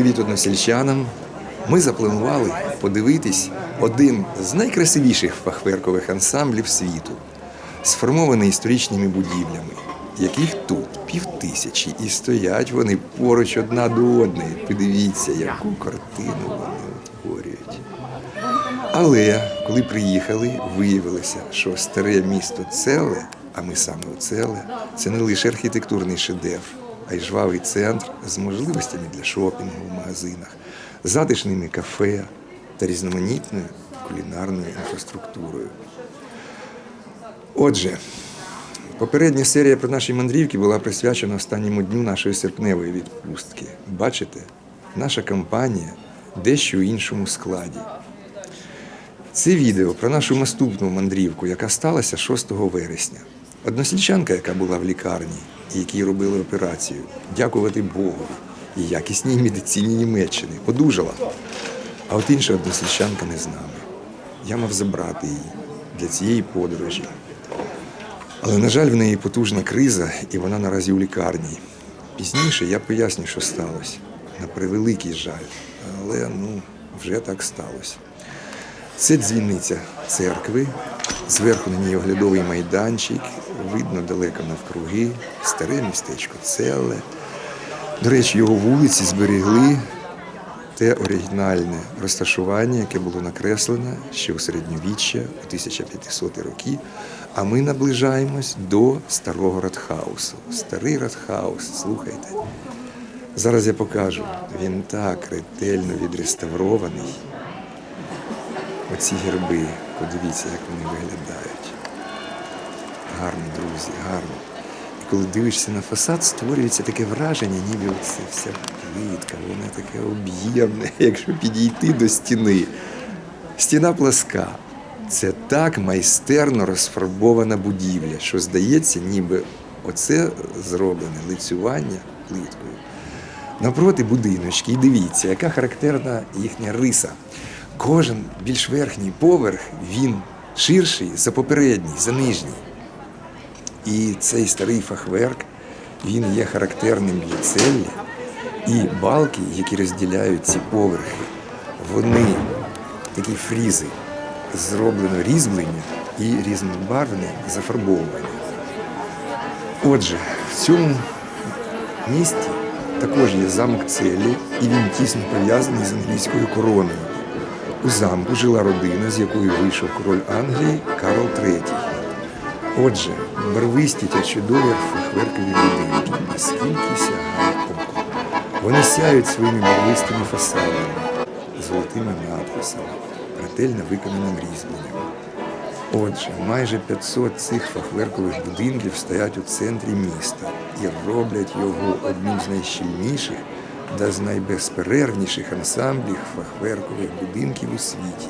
Привіт односельчанам. Ми запланували подивитись один з найкрасивіших фахверкових ансамблів світу, сформований історичними будівлями, яких тут півтисячі, і стоять вони поруч одна до одної. Подивіться, яку картину вони утворюють. Але коли приїхали, виявилося, що старе місто Целе, а ми саме у Целе, це не лише архітектурний шедевр, а й жвавий центр з можливостями для шопінгу в магазинах, затишними кафе та різноманітною кулінарною інфраструктурою. Отже, попередня серія про наші мандрівки була присвячена останньому дню нашої серпневої відпустки. Бачите, наша компанія дещо у іншому складі. Це відео про нашу наступну мандрівку, яка сталася 6 вересня. Односельчанка, яка була в лікарні якій робили операцію, дякувати Богу і якісній медицині Німеччини, одужала. А от інша односельчанка не з нами. Я мав забрати її для цієї подорожі. Але, на жаль, в неї потужна криза, і вона наразі у лікарні. Пізніше я поясню, що сталося. На превеликий жаль. Але ну, вже так сталося. Це дзвіниця церкви, зверху на ній оглядовий майданчик, видно далеко навкруги, старе містечко Целе. До речі, його вулиці зберегли те оригінальне розташування, яке було накреслене ще у середньовіччя у 1500 роки. А ми наближаємось до старого Радхаусу. Старий Радхаус, слухайте. Зараз я покажу. Він так ретельно відреставрований. Оці герби, подивіться, як вони виглядають. Гарно, друзі, гарно. І коли дивишся на фасад, створюється таке враження, ніби це вся плитка, вона таке об'ємне, якщо підійти до стіни. Стіна пласка. Це так майстерно розфарбована будівля, що здається, ніби оце зроблене лицювання плиткою. Напроти будиночки, і дивіться, яка характерна їхня риса. Кожен більш верхній поверх він ширший за попередній, за нижній. І цей старий фахверк він є характерним для целі. І балки, які розділяють ці поверхи, вони такі фрізи, зроблено різьблення і різнобарвне зафарбовування. Отже, в цьому місті також є замок Целі, і він тісно пов'язаний з англійською короною. У замку жила родина, з якою вийшов король Англії Карл III. Отже, барвисті та чудові фахверкові будинки, наскільки сягає око. Вони сяють своїми барвистими фасадами, золотими надписами, ретельно виконаним різьбленням. Отже, майже 500 цих фахверкових будинків стоять у центрі міста і роблять його одним з найщільніших та з найбезперервніших ансамблів фахверкових будинків у світі.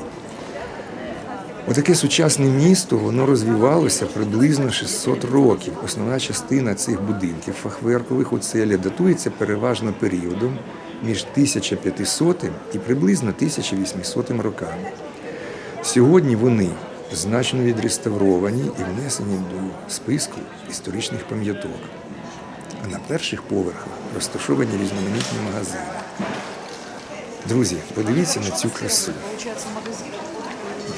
Отаке сучасне місто воно розвивалося приблизно 600 років. Основна частина цих будинків фахверкових у целі датується переважно періодом між 1500 і приблизно 1800 роками. Сьогодні вони значно відреставровані і внесені до списку історичних пам'яток. А на перших поверхах розташовані різноманітні магазини. Друзі, подивіться на цю красу.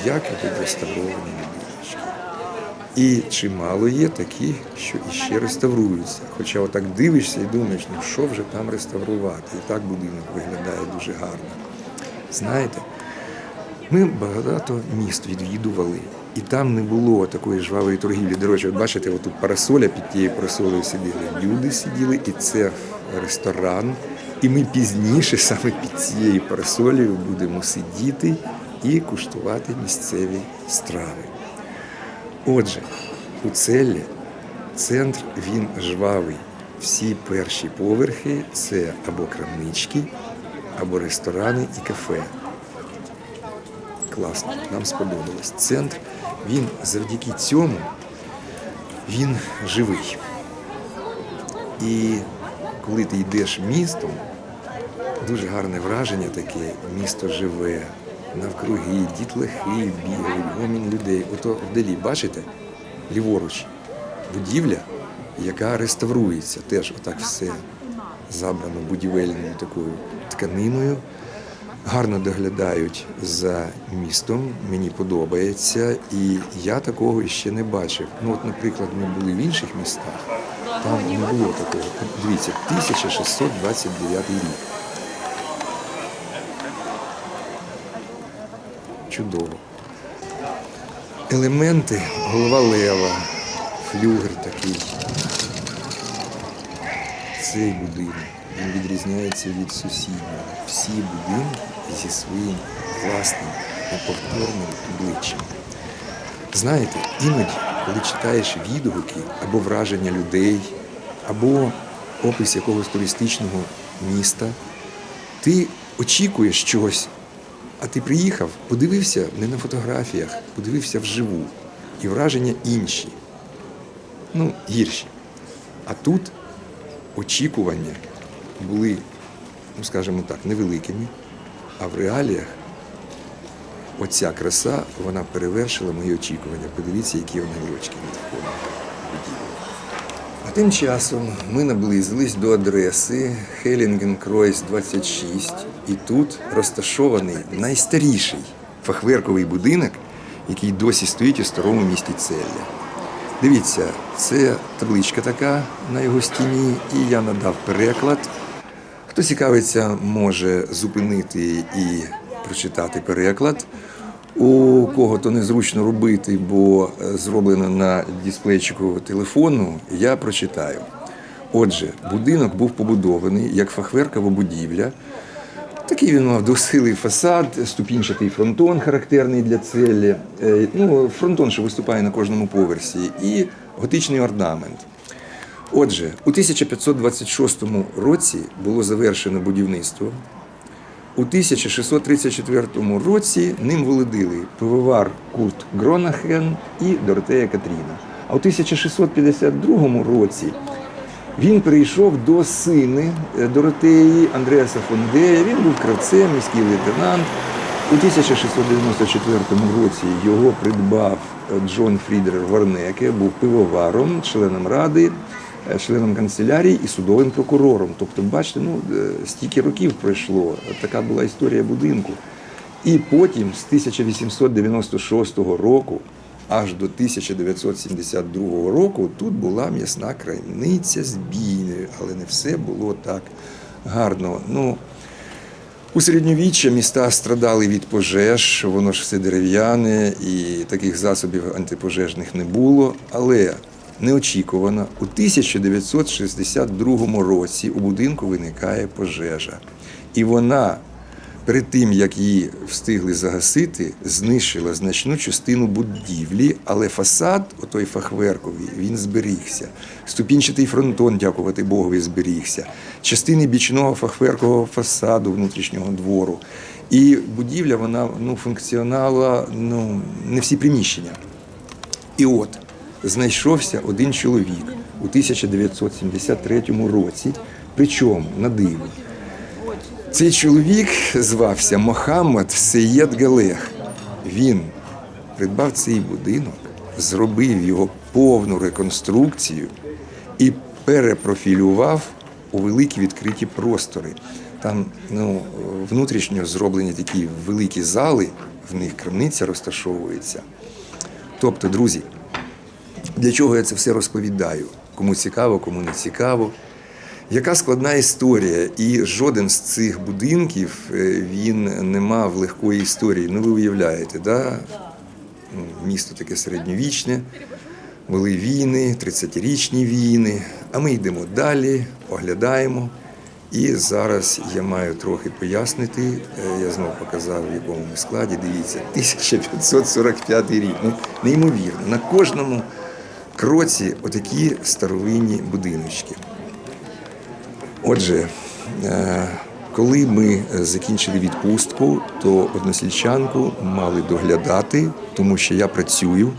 Як відреставровані будиночки. І чимало є такі, що іще реставруються. Хоча отак дивишся і думаєш, ну що вже там реставрувати? І так будинок виглядає дуже гарно. Знаєте, ми багато міст відвідували, і там не було такої жвавої торгівлі. До речі, бачите, отут парасоля під тією парасолею сиділи. Люди сиділи, і це ресторан. І ми пізніше саме під цією парасолею будемо сидіти і куштувати місцеві страви. Отже, у целі центр він жвавий. Всі перші поверхи це або крамнички, або ресторани і кафе. Класно, нам сподобалось. Центр, він завдяки цьому він живий. І коли ти йдеш містом, дуже гарне враження таке, місто живе, навкруги, дітлахи бігають, гомін людей. Ото вдалі, бачите, ліворуч, будівля, яка реставрується, теж отак все забрано будівельною такою тканиною. Гарно доглядають за містом, мені подобається, і я такого ще не бачив. Ну, от, наприклад, ми були в інших містах, там не було такого. Дивіться, 1629 рік. Чудово. Елементи, голова лева, флюгер такий. Цей будинок він відрізняється від сусіднього. Всі будинки зі своїм власним неповторним обличчям. Знаєте, іноді, коли читаєш відгуки або враження людей, або опис якогось туристичного міста, ти очікуєш чогось, а ти приїхав, подивився не на фотографіях, подивився вживу. І враження інші, ну, гірші. А тут очікування були, ну скажімо так, невеликими, а в реаліях оця краса вона перевершила мої очікування. Подивіться, які огірочки від входу. А тим часом ми наблизились до адреси Хелінгенкройс 26, і тут розташований найстаріший фахверковий будинок, який досі стоїть у старому місті Целля. Дивіться, це табличка така на його стіні, і я надав переклад. Хто цікавиться, може зупинити і прочитати переклад. У кого то незручно робити, бо зроблено на дисплейчику телефону, я прочитаю. Отже, будинок був побудований як фахверкова будівля. Такий він мав двохсхилий фасад, ступінчатий фронтон, характерний для целі. Е, Ну, фронтон, що виступає на кожному поверсі, і готичний орнамент. Отже, у 1526 році було завершено будівництво. У 1634 році ним володили пивовар Курт Гронахен і Доротея Катріна. А у 1652 році він прийшов до сини е, Доротеї Андреаса Фондея. Він був кравцем, міський лейтенант. У 1694 році його придбав е, Джон Фрідер Варнеке, був пивоваром, членом ради, е, членом канцелярії і судовим прокурором. Тобто, бачите, ну стільки років пройшло. Така була історія будинку. І потім з 1896 року аж до 1972 року тут була м'ясна крамниця з бійнею, але не все було так гарно. Ну, у середньовіччя міста страдали від пожеж, воно ж все дерев'яне і таких засобів антипожежних не було. Але неочікувано у 1962 році у будинку виникає пожежа. І вона перед тим, як її встигли загасити, знищила значну частину будівлі, але фасад, отой фахверковий, він зберігся. Ступінчатий фронтон, дякувати Богові, зберігся. Частини бічного фахверкового фасаду внутрішнього двору. І будівля вона ну, функціонала ну, не всі приміщення. І от знайшовся один чоловік у 1973 році, причому на диво. Цей чоловік звався Мохаммад Сеєд Галех. Він придбав цей будинок, зробив його повну реконструкцію і перепрофілював у великі відкриті простори. Там ну, внутрішньо зроблені такі великі зали, в них крамниця розташовується. Тобто, друзі, для чого я це все розповідаю? Кому цікаво, кому не цікаво. Яка складна історія, і жоден з цих будинків е, він не мав легкої історії. Ну, ви уявляєте, да? Ну, місто таке середньовічне, були війни, 30-річні війни. А ми йдемо далі, оглядаємо. І зараз я маю трохи пояснити. Е, Я знову показав, в якому ми складі. Дивіться, 1545 рік. Ну, неймовірно. На кожному кроці отакі старовинні будиночки. Отже, е, коли ми закінчили відпустку, то односельчанку мали доглядати, тому що я працюю.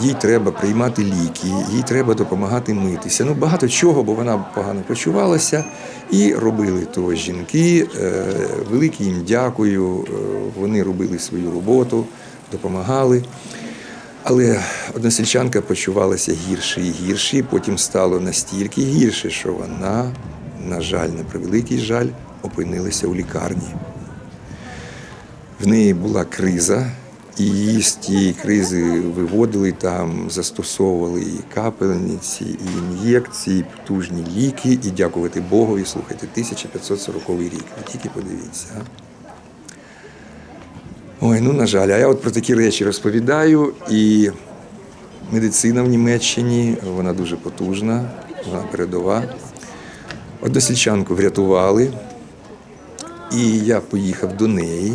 Їй треба приймати ліки, їй треба допомагати митися. Ну багато чого, бо вона погано почувалася. І робили то жінки. Е, Велике їм дякую. Е, Вони робили свою роботу, допомагали. Але односельчанка почувалася гірше і гірше, потім стало настільки гірше, що вона на жаль, на превеликий жаль, опинилися у лікарні. В неї була криза, і її з тієї кризи виводили там, застосовували і капельниці, і ін'єкції, і потужні ліки. І дякувати Богові, слухайте, 1540 рік. Ви тільки подивіться. Ой, ну на жаль, а я от про такі речі розповідаю. І медицина в Німеччині, вона дуже потужна, вона передова. Односельчанку врятували, і я поїхав до неї,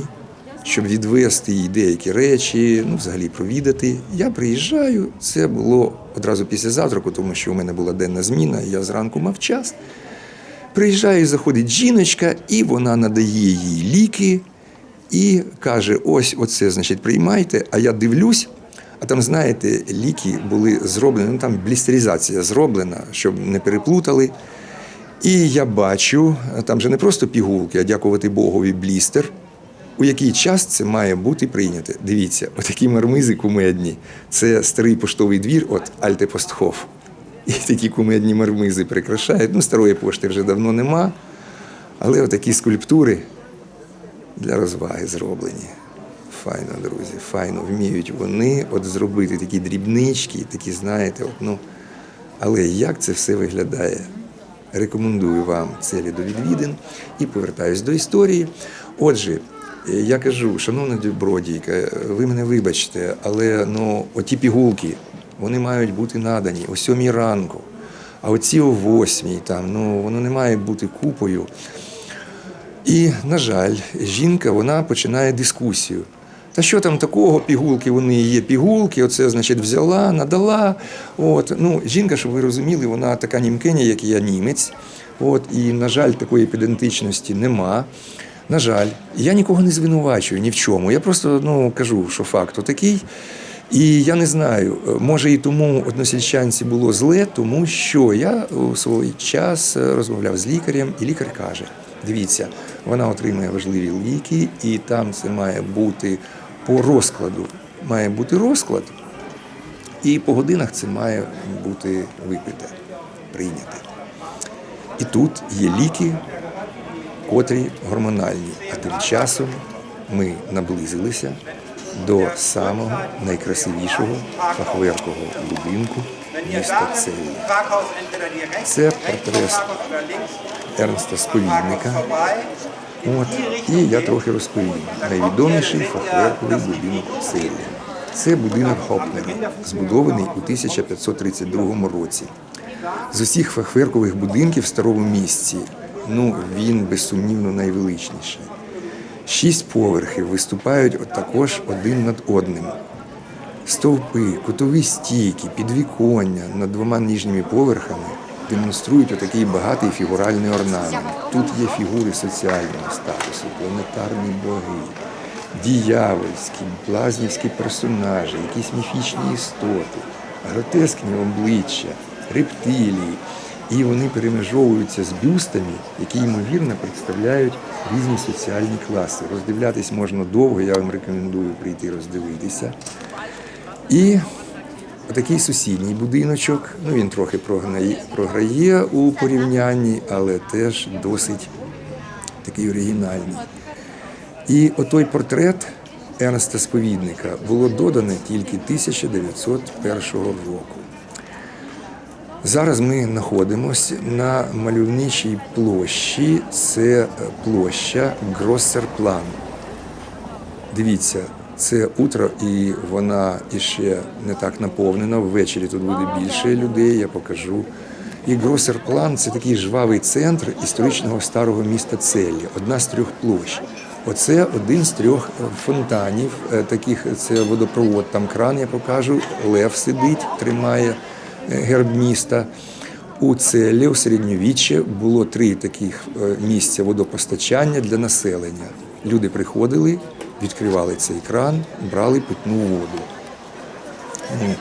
щоб відвести їй деякі речі, ну, взагалі провідати. Я приїжджаю, це було одразу після завтраку, тому що у мене була денна зміна, я зранку мав час. Приїжджаю, заходить жіночка, і вона надає їй ліки і каже: ось оце, значить, приймайте. А я дивлюсь, а там, знаєте, ліки були зроблені, ну там блістеризація зроблена, щоб не переплутали. І я бачу, там же не просто пігулки, а дякувати Богові, блістер. У який час це має бути прийнято? Дивіться, отакі мармизи кумедні. Це старий поштовий двір, от Альте Постхоф. І такі кумедні мармизи прикрашають. Ну, старої пошти вже давно нема. Але отакі скульптури для розваги зроблені. Файно, друзі, файно вміють вони от зробити такі дрібнички, такі, знаєте, от, ну. Але як це все виглядає? Рекомендую вам целі до відвідин і повертаюсь до історії. Отже, е, я кажу, шановна Бродійка, ви мене вибачте, але ну, оті пігулки вони мають бути надані о сьомій ранку, а оці о восьмій там, ну, воно не має бути купою. І, на жаль, жінка вона починає дискусію. Та що там такого, пігулки, вони є пігулки, оце, значить, взяла, надала. От, ну, жінка, щоб ви розуміли, вона така німкиня, як я німець. От, і, на жаль, такої педантичності нема. На жаль, я нікого не звинувачую ні в чому. Я просто ну, кажу, що факт такий. І я не знаю, може і тому односельчанці було зле, тому що я у свій час розмовляв з лікарем, і лікар каже: дивіться, вона отримує важливі ліки, і там це має бути по розкладу. Має бути розклад, і по годинах це має бути випите, прийняте. І тут є ліки, котрі гормональні. А тим часом ми наблизилися до самого найкрасивішого фахверкового будинку міста Целі. Це портрет Ернста Сповідника. От, і я трохи розповім. Найвідоміший фахверковий будинок в Целі. Це будинок Хопнера, збудований у 1532 році. З усіх фахверкових будинків в старому місці, ну він безсумнівно найвеличніший. Шість поверхів виступають от також один над одним. Стовпи, кутові стійки, підвіконня над двома нижніми поверхами демонструють отакий багатий фігуральний орнамент. Тут є фігури соціального статусу, планетарні боги, діявольські, блазнівські персонажі, якісь міфічні істоти, гротескні обличчя, рептилії. І вони перемежовуються з бюстами, які ймовірно представляють різні соціальні класи. Роздивлятись можна довго, я вам рекомендую прийти роздивитися. І отакий сусідній будиночок, ну він трохи програє у порівнянні, але теж досить такий оригінальний. І отой портрет Ернста Сповідника було додане тільки 1901 року. Зараз ми знаходимося на мальовничій площі. Це площа Гроссерплан. Дивіться, це утро, і вона іще не так наповнена. Ввечері тут буде більше людей, я покажу. І Гроссерплан це такий жвавий центр історичного старого міста Целі, одна з трьох площ. Оце один з трьох фонтанів, е, таких це водопровод, там кран, я покажу. Лев сидить, тримає герб міста. У целі у середньовіччі було три таких е, місця водопостачання для населення. Люди приходили, відкривали цей кран, брали питну воду. Ну,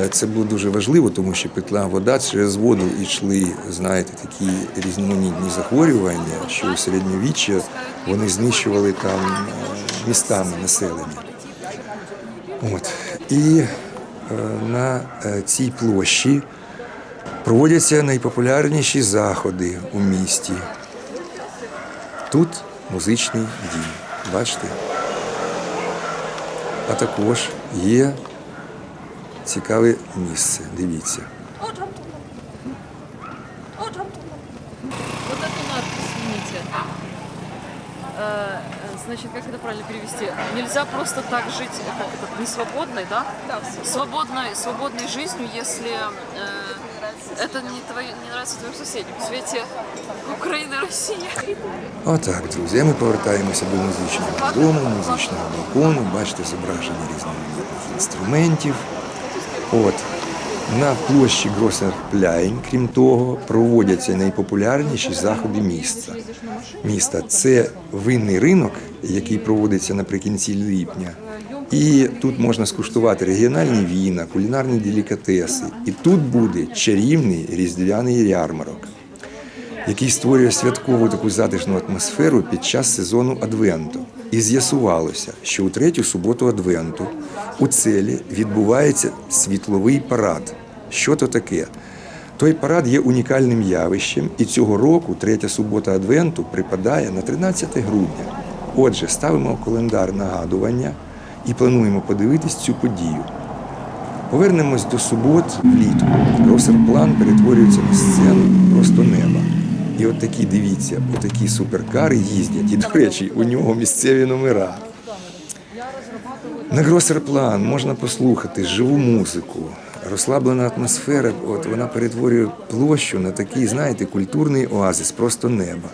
е, Це було дуже важливо, тому що питна вода через воду йшли, знаєте, такі різноманітні захворювання, що у середньовіччі вони знищували там е, містами населення. От. І е, на цій площі Проводяться найпопулярніші заходи у місті. Тут музичний дім. Бачите? А також є цікаве місце. Дивіться. Вот эту надпись снимите. Э, Значит, как это правильно перевести? Нельзя просто так жить, э, как это, не свободной, да? Да, свободной, свободной жизнью, если э, это не, твои, не нравится твоим соседям. В свете Украины и Отак, друзі, ми повертаємося до музичного дому, музичного балкону. Бачите зображення різноманітних інструментів. От. На площі Гросер-Пляйн, крім того, проводяться найпопулярніші заходи міста. Міста це винний ринок, який проводиться наприкінці липня. І тут можна скуштувати регіональні віна, кулінарні делікатеси. І тут буде чарівний різдвяний ярмарок який створює святкову таку затишну атмосферу під час сезону Адвенту. І з'ясувалося, що у третю суботу Адвенту у целі відбувається світловий парад. Що то таке? Той парад є унікальним явищем, і цього року третя субота Адвенту припадає на 13 грудня. Отже, ставимо в календар нагадування і плануємо подивитись цю подію. Повернемось до субот влітку. Росерплан перетворюється на сцену просто неба. І от такі, дивіться, отакі суперкари їздять. І, до речі, у нього місцеві номера. На Гросерплан можна послухати живу музику. Розслаблена атмосфера, от вона перетворює площу на такий, знаєте, культурний оазис, просто неба.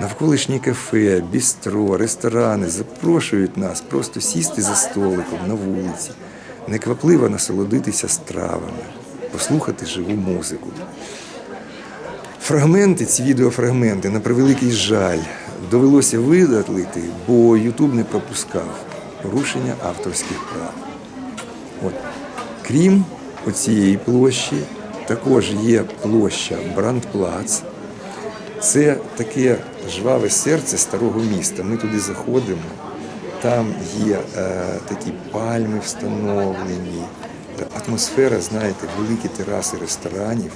Навколишні кафе, бістро, ресторани запрошують нас просто сісти за столиком на вулиці, неквапливо насолодитися стравами, послухати живу музику. Фрагменти, ці відеофрагменти, на превеликий жаль, довелося видалити, бо Ютуб не пропускав порушення авторських прав. От. Крім оцієї площі, також є площа Брандплац. Це таке жваве серце старого міста. Ми туди заходимо. Там є е, такі пальми встановлені. Атмосфера, знаєте, великі тераси ресторанів.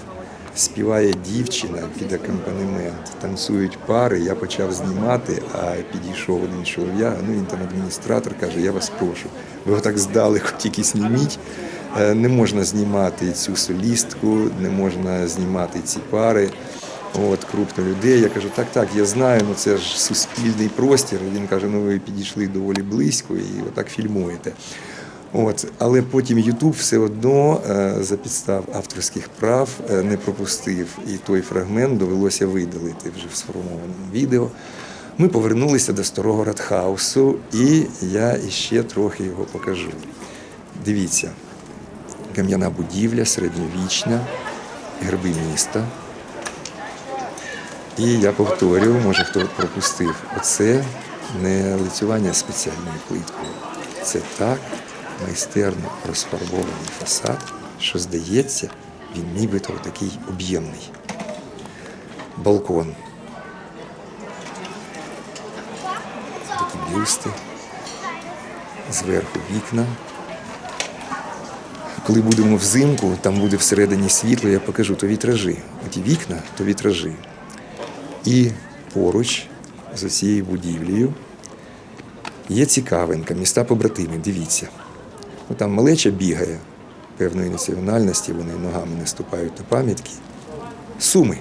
Співає дівчина під акомпанемент, танцюють пари. Я почав знімати, а підійшов один чолов'яга. Ну він там адміністратор каже: Я вас прошу. Ви отак здалеку тільки зніміть. Е, Не можна знімати цю солістку, не можна знімати ці пари. От крупно людей. Я кажу, так, так, я знаю, ну це ж суспільний простір. Він каже, ну ви підійшли доволі близько і отак фільмуєте. От, але потім Ютуб все одно е, за підстав авторських прав е, не пропустив, і той фрагмент довелося видалити вже в сформованому відео. Ми повернулися до старого Радхаусу, і я іще трохи його покажу. Дивіться, кам'яна будівля, середньовічна, герби міста. І я повторюю, може хто пропустив, оце не лицювання спеціальною плиткою. Це так майстерно розфарбований фасад, що здається, він нібито такий об'ємний. Балкон. Такі бюсти. Зверху вікна. Коли будемо взимку, там буде всередині світло, я покажу, то вітражі. Оті вікна, то вітражі. І поруч з цією будівлею є цікавинка, міста побратими, дивіться. Ну, там малеча бігає певної національності, вони ногами не ступають на пам'ятки. Суми.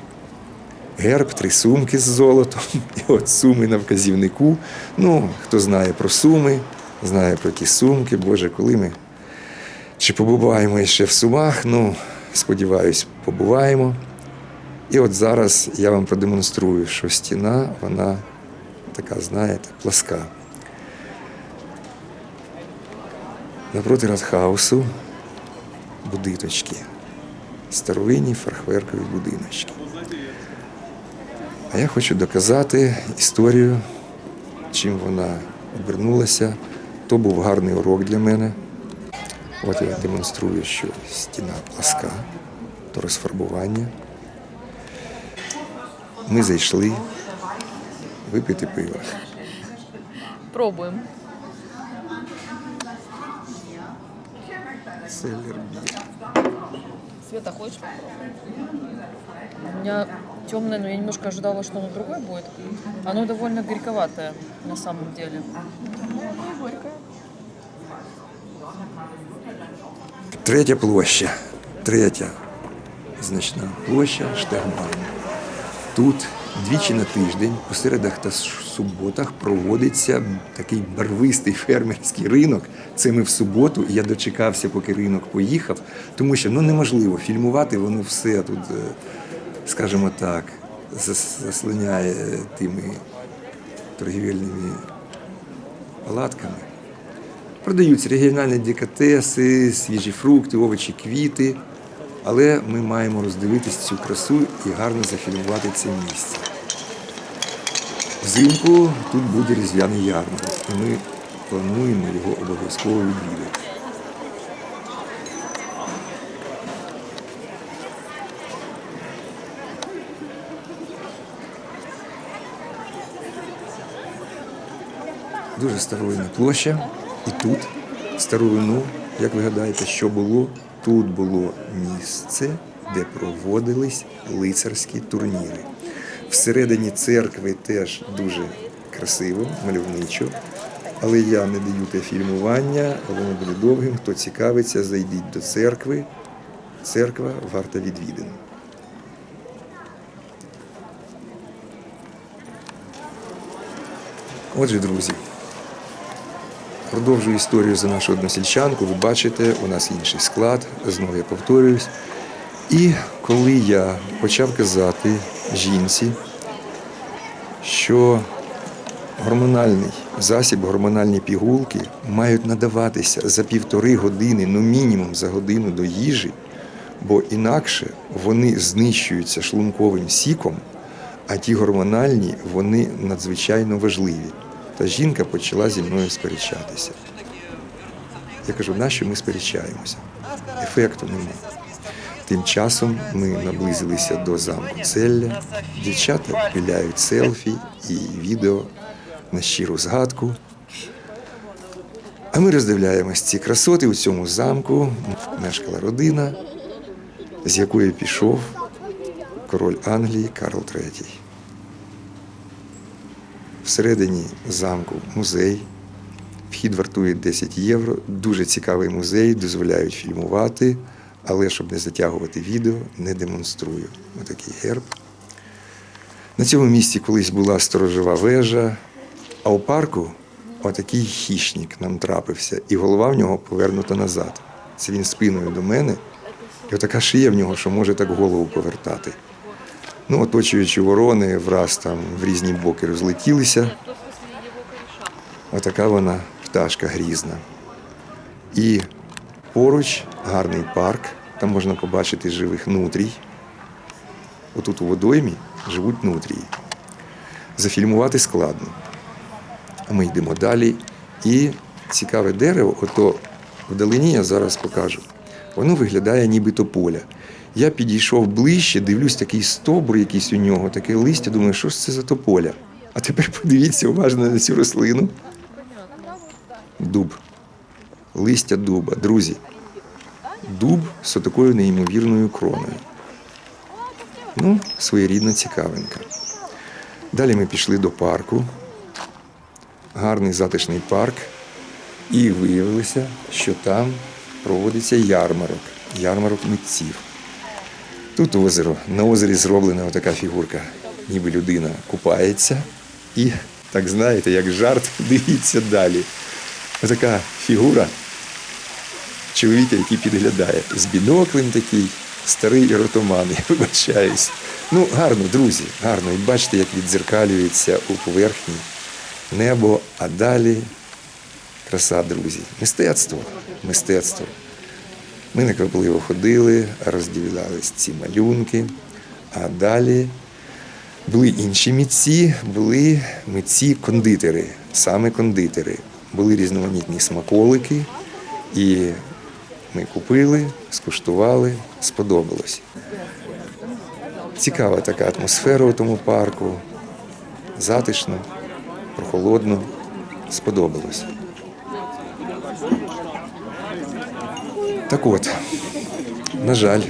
Герб, три сумки з золотом. І от суми на вказівнику. Ну, хто знає про суми, знає про ті сумки. Боже, коли ми чи побуваємо ще в сумах, ну, сподіваюсь, побуваємо. І от зараз я вам продемонструю, що стіна, вона така, знаєте, пласка. Напроти Радхаусу будиночки. Старовинні фархверкові будиночки. А я хочу доказати історію, чим вона обернулася. То був гарний урок для мене. От я демонструю, що стіна пласка, то розфарбування. Ми зайшли випити пиво. Бір. Света, хочешь попробовать? У меня темное, но я немножко ожидала, что оно другое будет. Оно довольно горьковатое на самом деле. Третя площа. Третя значна площа Штегбан. Тут двічі на тиждень, по середах та суботах, проводиться такий барвистий фермерський ринок. Це ми в суботу. Я дочекався, поки ринок поїхав, тому що ну неможливо фільмувати, воно все тут, е, скажімо так, зас- заслоняє тими торгівельними палатками. Продаються регіональні делікатеси, свіжі фрукти, овочі, квіти. Але ми маємо роздивитись цю красу і гарно зафільмувати це місце. Взимку тут буде різдвяний ярмарок, і ми плануємо його обов'язково відвідати. Дуже старовинна площа. І тут, в старовину, як ви гадаєте, що було? Тут було місце, де проводились лицарські турніри. Всередині церкви теж дуже красиво, мальовничо. Але я не даю те фільмування, воно буде довгим. Хто цікавиться, зайдіть до церкви. Церква варта відвідин. Отже, друзі, Продовжую історію за нашу односельчанку. Ви бачите, у нас інший склад, знову я повторююсь. І коли я почав казати жінці, що гормональний засіб, гормональні пігулки мають надаватися за півтори години, ну мінімум за годину до їжі, бо інакше вони знищуються шлунковим сіком, а ті гормональні вони надзвичайно важливі. Та жінка почала зі мною сперечатися. Я кажу, нащо ми сперечаємося? Ефекту нема. Тим часом ми наблизилися до замку Целля. Дівчата пиляють селфі і відео на щиру згадку. А ми роздивляємось ці красоти у цьому замку. Мешкала родина, з якої пішов король Англії Карл III. Всередині замку музей. Вхід вартує 10 євро. Дуже цікавий музей, дозволяють фільмувати, але щоб не затягувати відео, не демонструю. Отакий герб. На цьому місці колись була сторожова вежа, а у парку отакий хищник нам трапився, і голова в нього повернута назад. Це він спиною до мене, і отака шия в нього, що може так голову повертати. Ну, оточуючи ворони, враз там в різні боки розлетілися. Отака вона пташка грізна. І поруч гарний парк, там можна побачити живих нутрій. Отут у водоймі живуть нутрії. Зафільмувати складно. А ми йдемо далі. І цікаве дерево, ото вдалині я зараз покажу. Воно виглядає ніби тополя. Я підійшов ближче, дивлюсь, такий стовбур якийсь у нього, таке листя, думаю, що ж це за тополя? А тепер подивіться уважно на цю рослину. Дуб. Листя дуба. Друзі. Дуб з такою неймовірною кроною. Ну, своєрідна цікавинка. Далі ми пішли до парку. Гарний затишний парк. І виявилося, що там проводиться ярмарок, ярмарок митців. Тут озеро. На озері зроблена така фігурка, ніби людина купається. І, так знаєте, як жарт, дивіться далі. Отака фігура чоловіка, який підглядає. З біноклем такий, старий еротоман, я вибачаюсь. Ну, гарно, друзі, гарно. І бачите, як віддзеркалюється у поверхні небо, а далі краса, друзі. Мистецтво, мистецтво. Ми неквапливо ходили, роздивлялись ці малюнки, а далі були інші митці, були митці-кондитери, саме кондитери. Були різноманітні смаколики, і ми купили, скуштували, сподобалось. Цікава така атмосфера у тому парку, затишно, прохолодно, сподобалось. Так от, на жаль,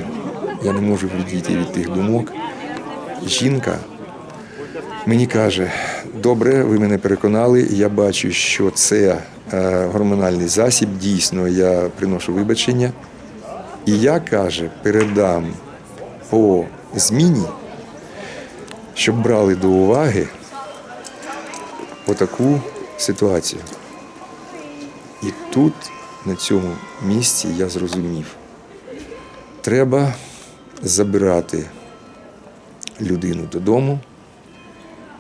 я не можу відійти від тих думок. Жінка мені каже: добре, ви мене переконали, я бачу, що це е, гормональний засіб, дійсно, я приношу вибачення. І я каже, передам по зміні, щоб брали до уваги отаку ситуацію. І тут, на цьому місці, я зрозумів, треба забирати людину додому,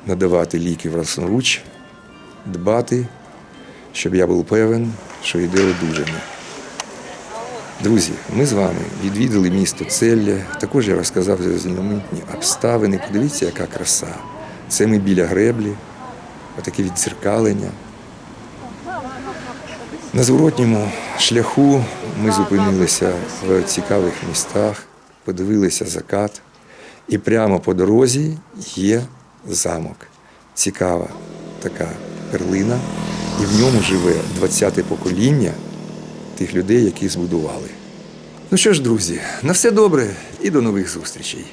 надавати ліки власноруч, дбати, щоб я був певен, що йде одужання. Друзі, ми з вами відвідали місто Целля. Також я розказав за знамениті обставини. Подивіться, яка краса. Це ми біля греблі, отаке віддзеркалення. На зворотньому шляху ми зупинилися в цікавих містах, подивилися закат, і прямо по дорозі є замок. Цікава така перлина, і в ньому живе 20-те покоління тих людей, які збудували. Ну що ж, друзі, на все добре і до нових зустрічей.